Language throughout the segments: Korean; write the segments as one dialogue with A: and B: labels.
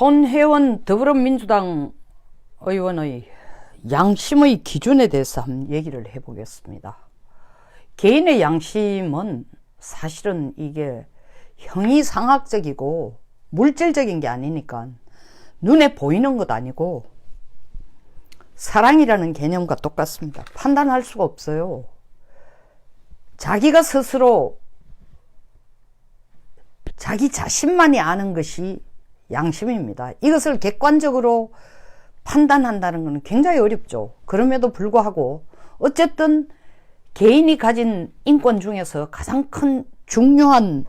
A: 손혜원 더불어민주당 의원의 양심의 기준에 대해서 한번 얘기를 해보겠습니다. 개인의 양심은 사실은 이게 형이 상학적이고 물질적인 게 아니니까 눈에 보이는 것 아니고 사랑이라는 개념과 똑같습니다. 판단할 수가 없어요. 자기가 스스로 자기 자신만이 아는 것이 양심입니다. 이것을 객관적으로 판단한다는 것은 굉장히 어렵죠. 그럼에도 불구하고 어쨌든 개인이 가진 인권 중에서 가장 큰 중요한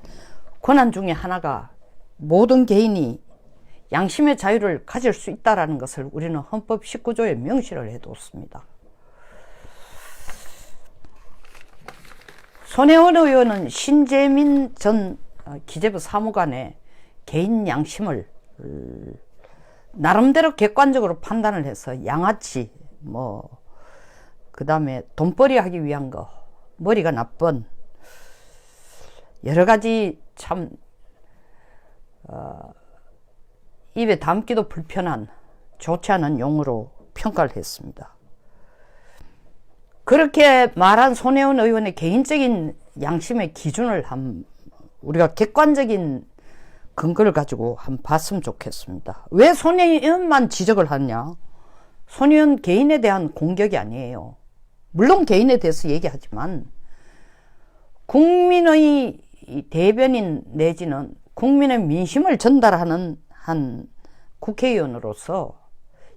A: 권한 중에 하나가 모든 개인이 양심의 자유를 가질 수 있다는 것을 우리는 헌법 19조에 명시를 해뒀습니다. 손혜원 의원은 신재민 전 기재부 사무관의 개인 양심을 나름대로 객관적으로 판단을 해서 양아치 뭐 그다음에 돈벌이 하기 위한 거 머리가 나쁜 여러 가지 참 어, 입에 담기도 불편한 좋지 않은 용어로 평가를 했습니다. 그렇게 말한 손혜원 의원의 개인적인 양심의 기준을 한 우리가 객관적인 근거를 가지고 한번 봤으면 좋겠습니다. 왜 손혜원만 지적을 하냐? 손혜원 개인에 대한 공격이 아니에요. 물론 개인에 대해서 얘기하지만 국민의 대변인 내지는 국민의 민심을 전달하는 한 국회의원으로서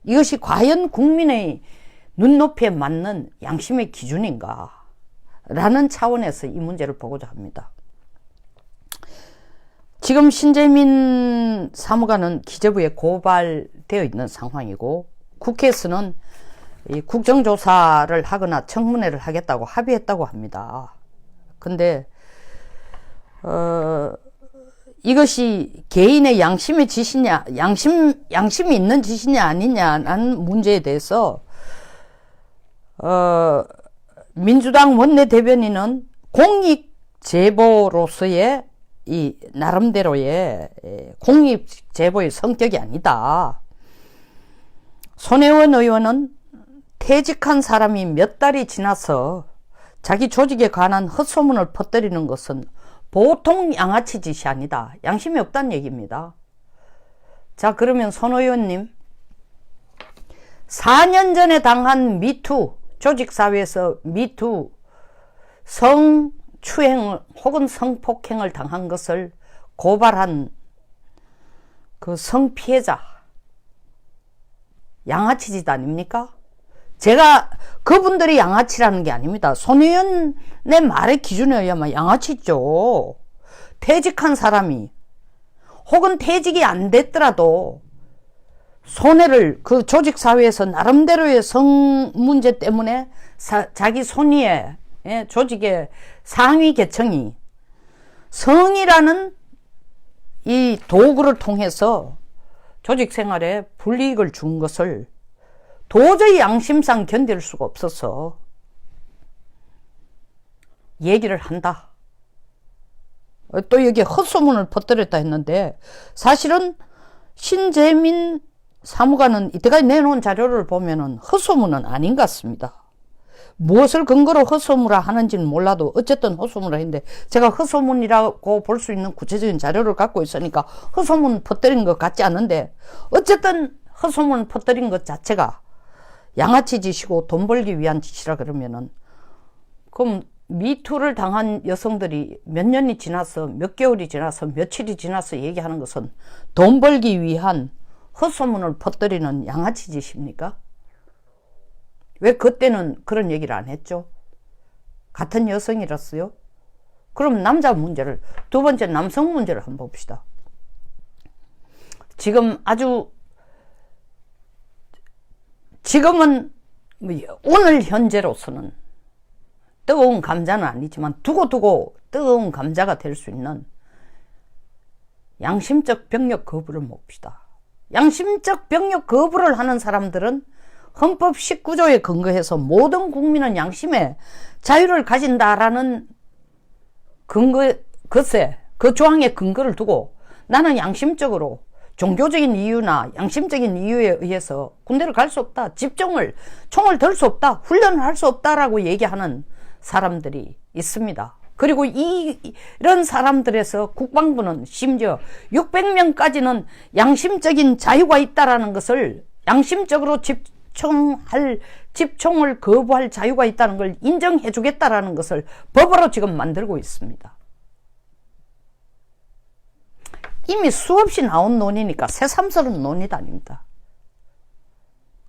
A: 이것이 과연 국민의 눈높이에 맞는 양심의 기준인가? 라는 차원에서 이 문제를 보고자 합니다. 지금 신재민 사무관은 기재부에 고발되어 있는 상황이고 국회에서는 국정조사를 하거나 청문회를 하겠다고 합의했다고 합니다. 근데 어, 이것이 개인의 양심의 짓이냐, 양심, 양심이 있는 짓이냐 아니냐라는 문제에 대해서 어, 민주당 원내 대변인은 공익 제보로서의 이 나름대로의 공익 제보의 성격이 아니다. 손혜원 의원은 퇴직한 사람이 몇 달이 지나서 자기 조직에 관한 헛소문을 퍼뜨리는 것은 보통 양아치 짓이 아니다. 양심이 없다는 얘기입니다. 자, 그러면 손 의원님. 4년 전에 당한 미투, 조직사회에서 미투, 성 추행 혹은 성폭행을 당한 것을 고발한 그 성피해자, 양아치 짓 아닙니까? 제가 그분들이 양아치라는 게 아닙니다. 손혜원의 말의 기준에 의하면 양아치죠. 퇴직한 사람이 혹은 퇴직이 안 됐더라도 손해를 그 조직 사회에서 나름대로의 성 문제 때문에 사, 자기 손위에 예, 조직의 상위 계층이 성이라는 이 도구를 통해서 조직 생활에 불이익을 준 것을 도저히 양심상 견딜 수가 없어서 얘기를 한다. 또 여기 헛소문을 퍼뜨렸다 했는데 사실은 신재민 사무관은 이때까지 내놓은 자료를 보면은 헛소문은 아닌 것 같습니다. 무엇을 근거로 헛소문을 하는지는 몰라도 어쨌든 헛소문을 했는데 제가 헛소문이라고 볼 수 있는 구체적인 자료를 갖고 있으니까 헛소문 퍼뜨린 것 같지 않은데 어쨌든 헛소문 퍼뜨린 것 자체가 양아치 짓이고 돈 벌기 위한 짓이라 그러면은 그럼 미투를 당한 여성들이 몇 년이 지나서 몇 개월이 지나서 며칠이 지나서 얘기하는 것은 돈 벌기 위한 헛소문을 퍼뜨리는 양아치 짓입니까? 왜 그때는 그런 얘기를 안 했죠? 같은 여성이랐어요? 그럼 남자 문제를 두 번째 남성 문제를 한번 봅시다. 지금 아주 지금은 뭐 오늘 현재로서는 뜨거운 감자는 아니지만 두고두고 뜨거운 감자가 될 수 있는 양심적 병력 거부를 봅시다. 양심적 병력 거부를 하는 사람들은 헌법 19조에 근거해서 모든 국민은 양심의 자유를 가진다라는 근거, 글쎄, 그 조항의 근거를 두고 나는 양심적으로 종교적인 이유나 양심적인 이유에 의해서 군대를 갈 수 없다. 집중을, 총을 들 수 없다. 훈련을 할 수 없다라고 얘기하는 사람들이 있습니다. 그리고 이, 이런 사람들에서 국방부는 심지어 600명까지는 양심적인 자유가 있다라는 것을 양심적으로 집 총할, 집총을 거부할 자유가 있다는 걸 인정해 주겠다라는 것을 법으로 지금 만들고 있습니다. 이미 수없이 나온 논의니까 새삼스러운 논의도 아닙니다.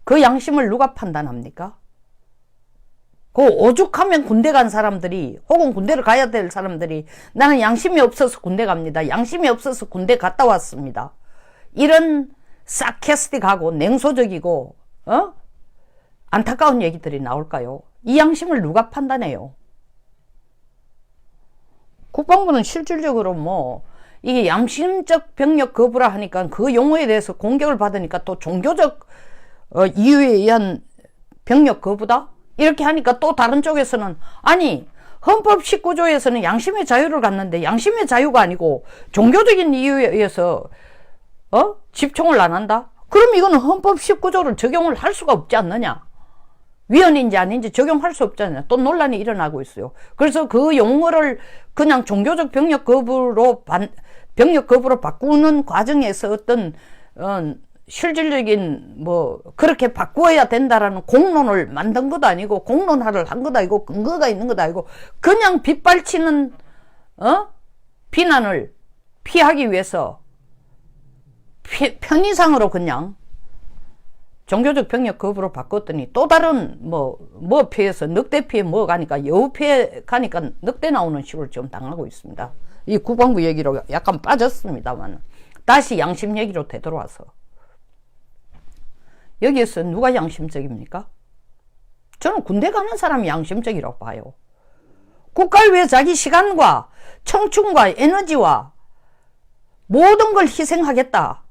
A: 그 양심을 누가 판단합니까? 그 오죽하면 군대 간 사람들이 혹은 군대를 가야 될 사람들이 나는 양심이 없어서 군대 갑니다. 양심이 없어서 군대 갔다 왔습니다. 이런 사케스틱하고 냉소적이고 어? 안타까운 얘기들이 나올까요? 이 양심을 누가 판단해요? 국방부는 실질적으로 뭐 이게 양심적 병력 거부라 하니까 그 용어에 대해서 공격을 받으니까 또 종교적 어, 이유에 의한 병력 거부다? 이렇게 하니까 또 다른 쪽에서는 아니 헌법 19조에서는 양심의 자유를 갖는데 양심의 자유가 아니고 종교적인 이유에 의해서 어? 집총을 안 한다? 그럼 이거는 헌법 19조를 적용을 할 수가 없지 않느냐? 위헌인지 아닌지 적용할 수 없잖아요. 또 논란이 일어나고 있어요. 그래서 그 용어를 그냥 종교적 병력 거부로 반, 병력 거부로 바꾸는 과정에서 어떤 어, 실질적인 뭐 그렇게 바꾸어야 된다라는 공론을 만든 것도 아니고 공론화를 한 것도 아니고 근거가 있는 것도 아니고 그냥 빗발치는 어 비난을 피하기 위해서 피, 편의상으로 그냥 종교적 병력 거부로 바꿨더니 또 다른 뭐, 뭐 피해서 늑대 피해 뭐 가니까 여우 피해 가니까 늑대 나오는 식으로 좀 당하고 있습니다. 이 국방부 얘기로 약간 빠졌습니다만 다시 양심 얘기로 되돌아와서 여기에서 누가 양심적입니까? 저는 군대 가는 사람이 양심적이라고 봐요. 국가를 위해 자기 시간과 청춘과 에너지와 모든 걸 희생하겠다.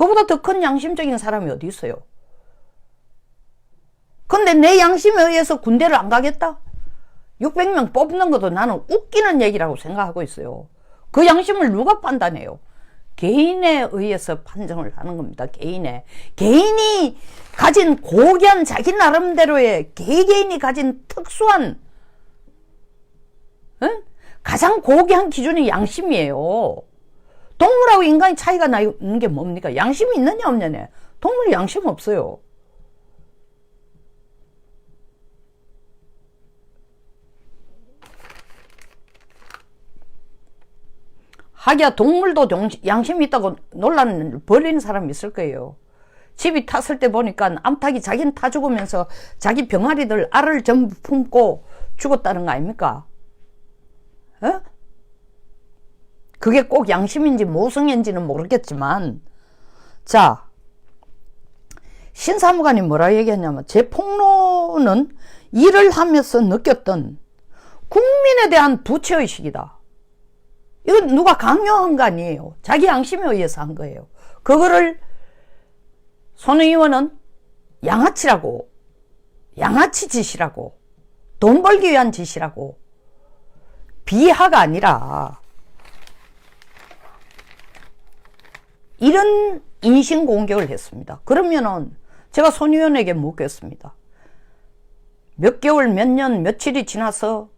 A: 그보다 더 큰 양심적인 사람이 어디 있어요? 근데 내 양심에 의해서 군대를 안 가겠다? 600명 뽑는 것도 나는 웃기는 얘기라고 생각하고 있어요. 그 양심을 누가 판단해요? 개인에 의해서 판정을 하는 겁니다. 개인의. 개인이 가진 고귀한 자기 나름대로의 개개인이 가진 특수한 응? 가장 고귀한 기준이 양심이에요. 동물하고 인간이 차이가 나는 게 뭡니까? 양심이 있느냐 없느냐? 동물 양심 없어요. 하기야 동물도 양심이 있다고 논란 벌리는 사람이 있을 거예요. 집이 탔을 때 보니까 암탉이 자기는 타 죽으면서 자기 병아리들 알을 전부 품고 죽었다는 거 아닙니까? 어? 그게 꼭 양심인지 모성인지는 모르겠지만 자 신사무관이 뭐라 얘기했냐면 제 폭로는 일을 하면서 느꼈던 국민에 대한 부채의식이다. 이건 누가 강요한 거 아니에요. 자기 양심에 의해서 한 거예요. 그거를 손 의원은 양아치라고, 양아치 짓이라고, 돈 벌기 위한 짓이라고, 비하가 아니라, 이런 인신공격을 했습니다. 그러면은 제가 손 의원에게 묻겠습니다. 몇 개월, 몇 년, 며칠이 지나서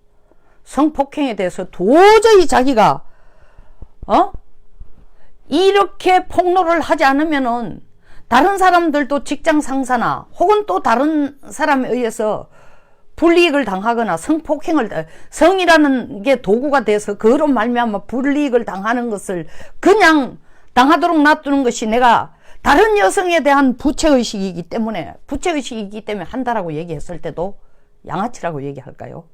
A: 성폭행에 대해서 도저히 자기가 어? 이렇게 폭로를 하지 않으면은 다른 사람들도 직장 상사나 혹은 또 다른 사람에 의해서 불이익을 당하거나 성폭행을 성이라는 게 도구가 돼서 그로 말미암아 불이익을 당하는 것을 그냥 당하도록 놔두는 것이 내가 다른 여성에 대한 부채의식이기 때문에 부채의식이기 때문에 한다라고 얘기했을 때도 양아치라고 얘기할까요?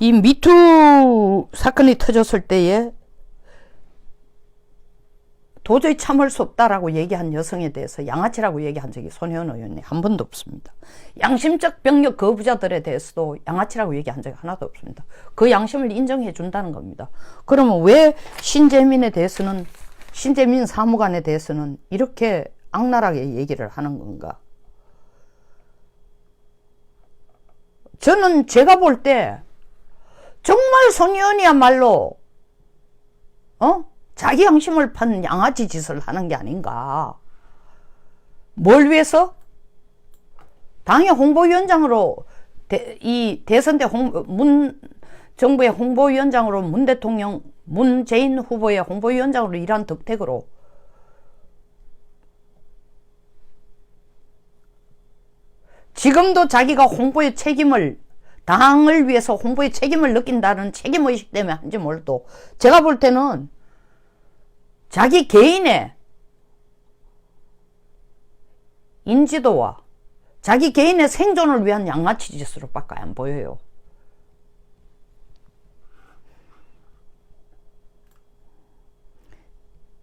A: 이 미투 사건이 터졌을 때에 도저히 참을 수 없다라고 얘기한 여성에 대해서 양아치라고 얘기한 적이 손혜원 의원이 한 번도 없습니다. 양심적 병력 거부자들에 대해서도 양아치라고 얘기한 적이 하나도 없습니다. 그 양심을 인정해 준다는 겁니다. 그러면 왜 신재민에 대해서는 신재민 사무관에 대해서는 이렇게 악랄하게 얘기를 하는 건가? 저는 제가 볼 때 정말 손의원이야말로 어? 자기 양심을 판 양아치 짓을 하는 게 아닌가. 뭘 위해서? 당의 홍보위원장으로 대, 이 대선 때 홍, 문 정부의 홍보위원장으로 문 대통령 문재인 후보의 홍보위원장으로 일한 덕택으로 지금도 자기가 홍보의 책임을 당을 위해서 홍보의 책임을 느낀다는 책임의식 때문에 한지 몰라도 제가 볼 때는 자기 개인의 인지도와 자기 개인의 생존을 위한 양아치 짓으로밖에 안 보여요.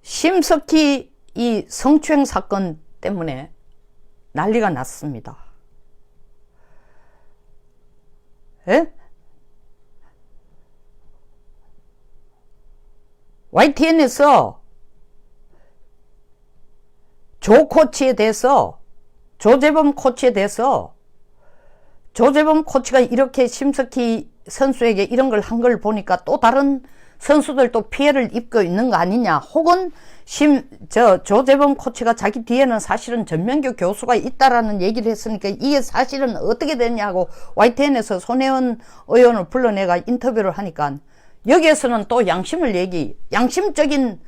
A: 심석희 이 성추행 사건 때문에 난리가 났습니다. 에? YTN에서 조 코치에 대해서 조재범 코치에 대해서 조재범 코치가 이렇게 심석희 선수에게 이런 걸 한 걸 보니까 또 다른 선수들도 피해를 입고 있는 거 아니냐. 혹은 심, 저, 조재범 코치가 자기 뒤에는 사실은 전명규 교수가 있다라는 얘기를 했으니까 이게 사실은 어떻게 되냐고 YTN에서 손혜원 의원을 불러내가 인터뷰를 하니까 여기에서는 또 양심을 얘기, 양심적인,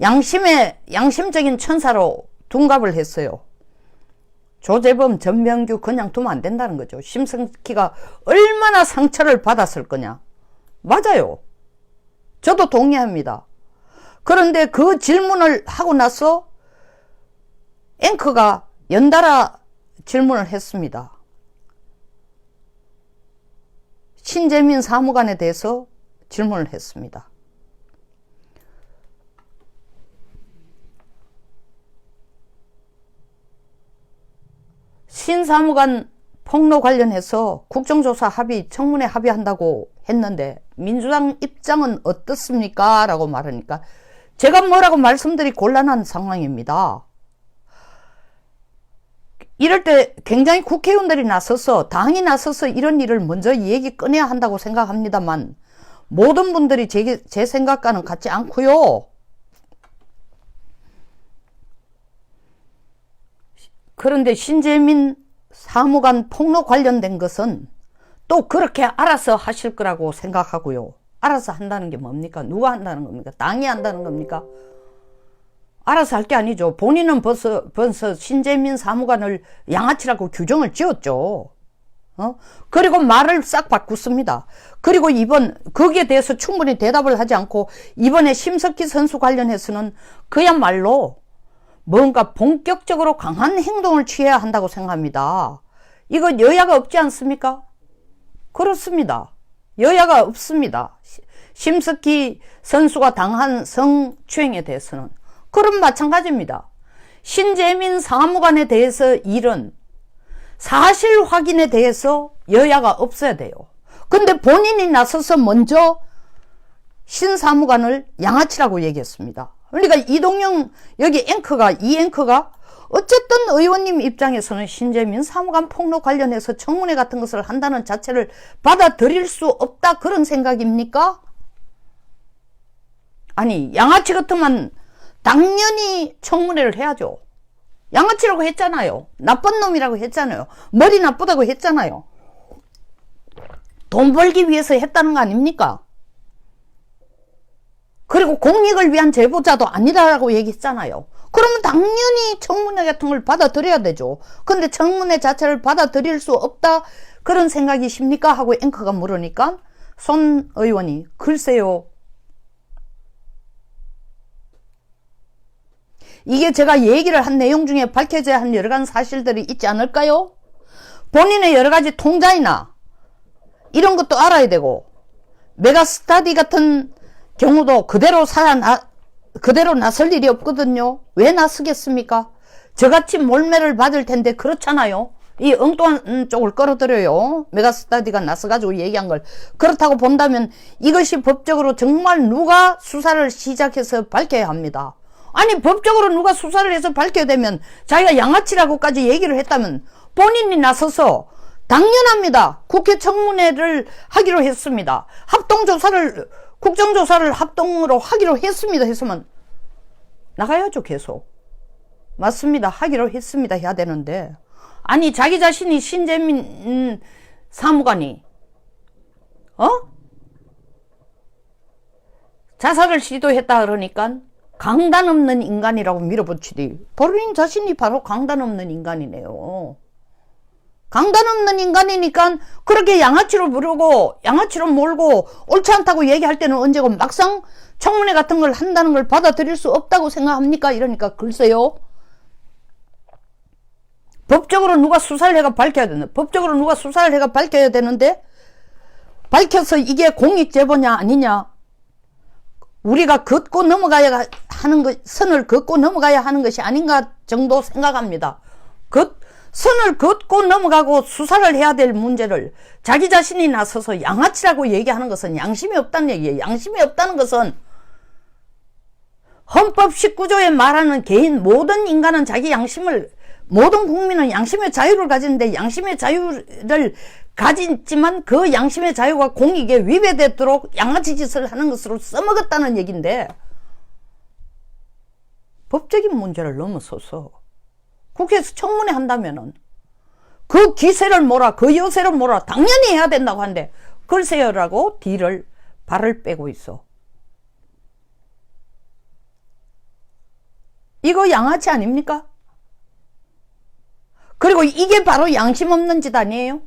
A: 양심의, 양심적인 천사로 둔갑을 했어요. 조재범, 전명규 그냥 두면 안 된다는 거죠. 심성키가 얼마나 상처를 받았을 거냐. 맞아요. 저도 동의합니다. 그런데 그 질문을 하고 나서 앵커가 연달아 질문을 했습니다. 신재민 사무관에 대해서 질문을 했습니다. 신사무관 폭로 관련해서 국정조사 합의, 청문회 합의한다고 했는데 민주당 입장은 어떻습니까? 라고 말하니까 제가 뭐라고 말씀드리 곤란한 상황입니다. 이럴 때 굉장히 국회의원들이 나서서 당이 나서서 이런 일을 먼저 얘기 꺼내야 한다고 생각합니다만 모든 분들이 제, 제 생각과는 같지 않고요. 그런데 신재민 사무관 폭로 관련된 것은 또 그렇게 알아서 하실 거라고 생각하고요. 알아서 한다는 게 뭡니까? 누가 한다는 겁니까? 당이 한다는 겁니까? 알아서 할 게 아니죠. 본인은 벌써, 벌써 신재민 사무관을 양아치라고 규정을 지었죠. 어? 그리고 말을 싹 바꿨습니다. 그리고 이번, 거기에 대해서 충분히 대답을 하지 않고, 이번에 심석희 선수 관련해서는 그야말로 뭔가 본격적으로 강한 행동을 취해야 한다고 생각합니다. 이거 여야가 없지 않습니까? 그렇습니다. 여야가 없습니다. 심석희 선수가 당한 성추행에 대해서는. 그럼 마찬가지입니다. 신재민 사무관에 대해서 일은 사실 확인에 대해서 여야가 없어야 돼요. 근데 본인이 나서서 먼저 신 사무관을 양아치라고 얘기했습니다. 그러니까 이동영 여기 앵커가 이 앵커가 어쨌든 의원님 입장에서는 신재민 사무관 폭로 관련해서 청문회 같은 것을 한다는 자체를 받아들일 수 없다 그런 생각입니까? 아니 양아치 같으면 당연히 청문회를 해야죠. 양아치라고 했잖아요. 나쁜 놈이라고 했잖아요. 머리 나쁘다고 했잖아요. 돈 벌기 위해서 했다는 거 아닙니까? 그리고 공익을 위한 제보자도 아니라고 얘기했잖아요. 그러면 당연히 청문회 같은 걸 받아들여야 되죠. 근데 청문회 자체를 받아들일 수 없다 그런 생각이십니까? 하고 앵커가 물으니까 손 의원이 글쎄요. 이게 제가 얘기를 한 내용 중에 밝혀져야 할 여러 가지 사실들이 있지 않을까요? 본인의 여러 가지 통장이나 이런 것도 알아야 되고 메가스타디 같은 경우도 그대로 살아 그대로 나설 일이 없거든요. 왜 나서겠습니까? 저같이 몰매를 받을 텐데 그렇잖아요. 이 엉뚱한 쪽을 끌어들여요. 메가스타디가 나서가지고 얘기한 걸. 그렇다고 본다면 이것이 법적으로 정말 누가 수사를 시작해서 밝혀야 합니다. 아니, 법적으로 누가 수사를 해서 밝혀야 되면 자기가 양아치라고까지 얘기를 했다면 본인이 나서서 당연합니다. 국회 청문회를 하기로 했습니다. 합동조사를, 국정조사를 합동으로 하기로 했습니다. 했으면 나가야죠, 계속. 맞습니다. 하기로 했습니다. 해야 되는데. 아니, 자기 자신이 신재민 음, 사무관이, 어? 자살을 시도했다 그러니까 강단 없는 인간이라고 밀어붙이디. 본인 자신이 바로 강단 없는 인간이네요. 강단 없는 인간이니까 그렇게 양아치로 부르고 양아치로 몰고 옳지 않다고 얘기할 때는 언제고 막상 청문회 같은 걸 한다는 걸 받아들일 수 없다고 생각합니까? 이러니까 글쎄요. 법적으로 누가 수사를 해가 밝혀야 되는 법적으로 누가 수사를 해가 밝혀야 되는데 밝혀서 이게 공익 제보냐 아니냐 우리가 걷고 넘어가야 하는 것 선을 걷고 넘어가야 하는 것이 아닌가 정도 생각합니다. 걷 선을 걷고 넘어가고 수사를 해야 될 문제를 자기 자신이 나서서 양아치라고 얘기하는 것은 양심이 없다는 얘기예요. 양심이 없다는 것은 헌법 19조에 말하는 개인 모든 인간은 자기 양심을 모든 국민은 양심의 자유를 가지는데 양심의 자유를 가지지만 그 양심의 자유가 공익에 위배되도록 양아치 짓을 하는 것으로 써먹었다는 얘기인데 법적인 문제를 넘어서서 국회에서 청문회 한다면은 그 기세를 몰아 그 여세를 몰아 당연히 해야 된다고 하는데 글쎄요라고 뒤를 발을 빼고 있어. 이거 양아치 아닙니까? 그리고 이게 바로 양심 없는 짓 아니에요?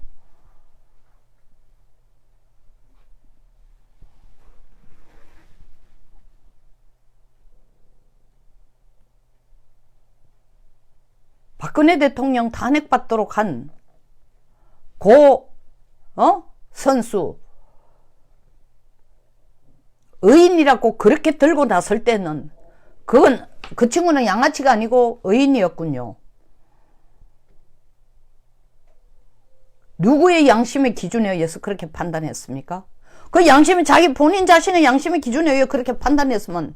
A: 박근혜 대통령 탄핵받도록 한 고, 어? 선수. 의인이라고 그렇게 들고 나설 때는 그건 그 친구는 양아치가 아니고 의인이었군요. 누구의 양심의 기준에 의해서 그렇게 판단했습니까? 그 양심이 자기 본인 자신의 양심의 기준에 의해 그렇게 판단했으면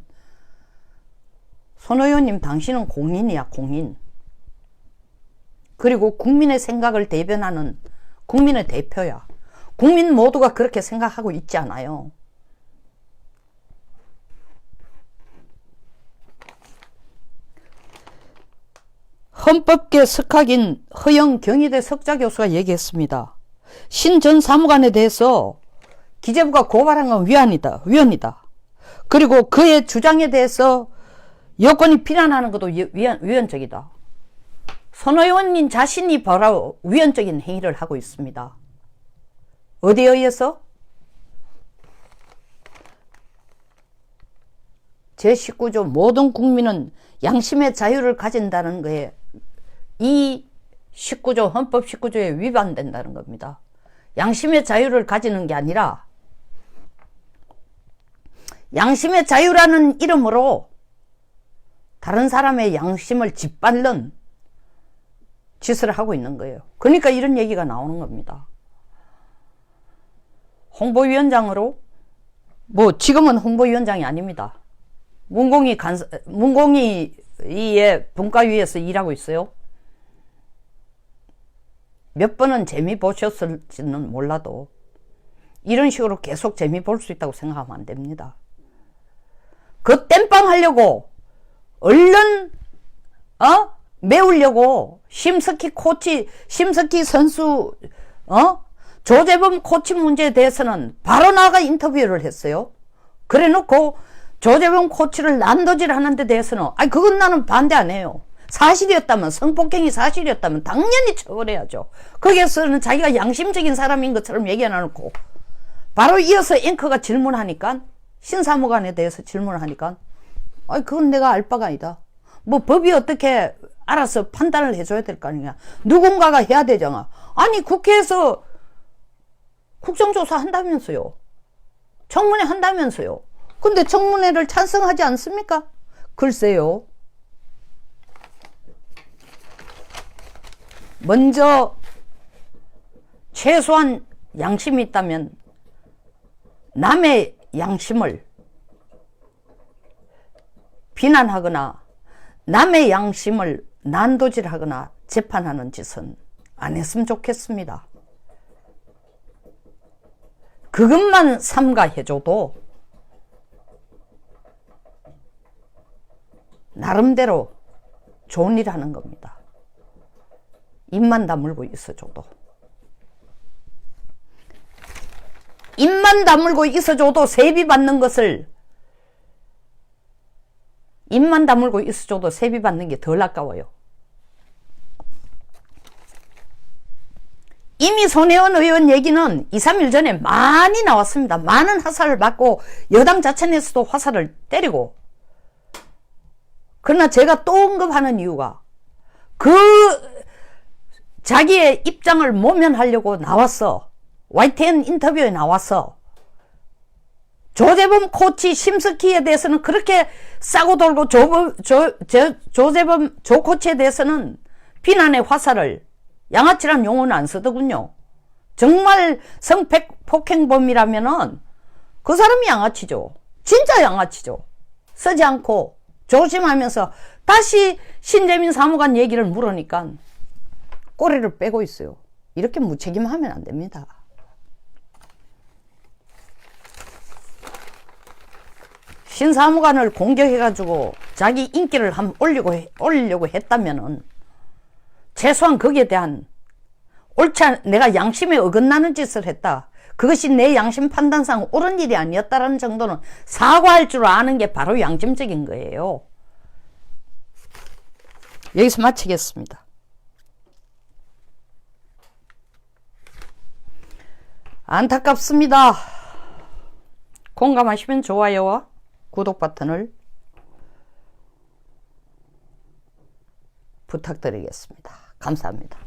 A: 손 의원님 당신은 공인이야 공인. 그리고 국민의 생각을 대변하는 국민의 대표야. 국민 모두가 그렇게 생각하고 있지 않아요. 헌법계 석학인 허영 경희대 석자 교수가 얘기했습니다. 신 전 사무관에 대해서 기재부가 고발한 건 위안이다. 위헌이다. 그리고 그의 주장에 대해서 여권이 비난하는 것도 위헌, 위헌적이다. 선 의원님 자신이 바로 위헌적인 행위를 하고 있습니다. 어디에 의해서? 제19조 모든 국민은 양심의 자유를 가진다는 거에 이 19조 헌법 19조에 위반된다는 겁니다. 양심의 자유를 가지는 게 아니라 양심의 자유라는 이름으로 다른 사람의 양심을 짓밟는 짓을 하고 있는 거예요. 그러니까 이런 얘기가 나오는 겁니다. 홍보위원장으로 뭐 지금은 홍보위원장이 아닙니다. 문공이 간 문공이의 분과위에서 일하고 있어요. 몇 번은 재미 보셨을지는 몰라도 이런 식으로 계속 재미 볼 수 있다고 생각하면 안 됩니다. 그 땜빵 하려고 얼른 어 메우려고 심석희 코치 심석희 선수 어 조재범 코치 문제에 대해서는 바로 나가 인터뷰를 했어요. 그래 놓고 조재범 코치를 난도질 하는 데 대해서는 아니 그건 나는 반대 안 해요. 사실이었다면 성폭행이 사실이었다면 당연히 처벌해야죠. 거기에서는 자기가 양심적인 사람인 것처럼 얘기 안 해놓고 바로 이어서 앵커가 질문하니까 신사무관에 대해서 질문하니까 아니 그건 내가 알 바가 아니다. 뭐 법이 어떻게 알아서 판단을 해줘야 될 거 아니냐. 누군가가 해야 되잖아. 아니 국회에서 국정조사 한다면서요. 청문회 한다면서요. 근데 청문회를 찬성하지 않습니까? 글쎄요. 먼저 최소한 양심이 있다면 남의 양심을 비난하거나 남의 양심을 난도질하거나 재판하는 짓은 안 했으면 좋겠습니다. 그것만 삼가해줘도 나름대로 좋은 일 하는 겁니다. 입만 다물고 있어줘도. 입만 다물고 있어줘도 세비 받는 것을 입만 다물고 있어줘도 세비 받는 게 덜 아까워요. 이미 손혜원 의원 얘기는 2, 3일 전에 많이 나왔습니다. 많은 화살을 받고 여당 자체 내에서도 화살을 때리고 그러나 제가 또 언급하는 이유가 그 자기의 입장을 모면하려고 나왔어. YTN 인터뷰에 나왔어. 조재범 코치 심스키에 대해서는 그렇게 싸고 돌고 조, 조, 조, 조재범 조 코치에 대해서는 비난의 화살을 양아치란 용어는 안 쓰더군요. 정말 성폭행범이라면은 그 사람이 양아치죠. 진짜 양아치죠. 쓰지 않고 조심하면서 다시 신재민 사무관 얘기를 물으니까 꼬리를 빼고 있어요. 이렇게 무책임하면 안 됩니다. 신사무관을 공격해가지고 자기 인기를 한 올리고 올리려고 했다면은 최소한 거기에 대한 옳지 않, 내가 양심에 어긋나는 짓을 했다. 그것이 내 양심 판단상 옳은 일이 아니었다라는 정도는 사과할 줄 아는 게 바로 양심적인 거예요. 여기서 마치겠습니다. 안타깝습니다. 공감하시면 좋아요와 구독 버튼을 부탁드리겠습니다. 감사합니다.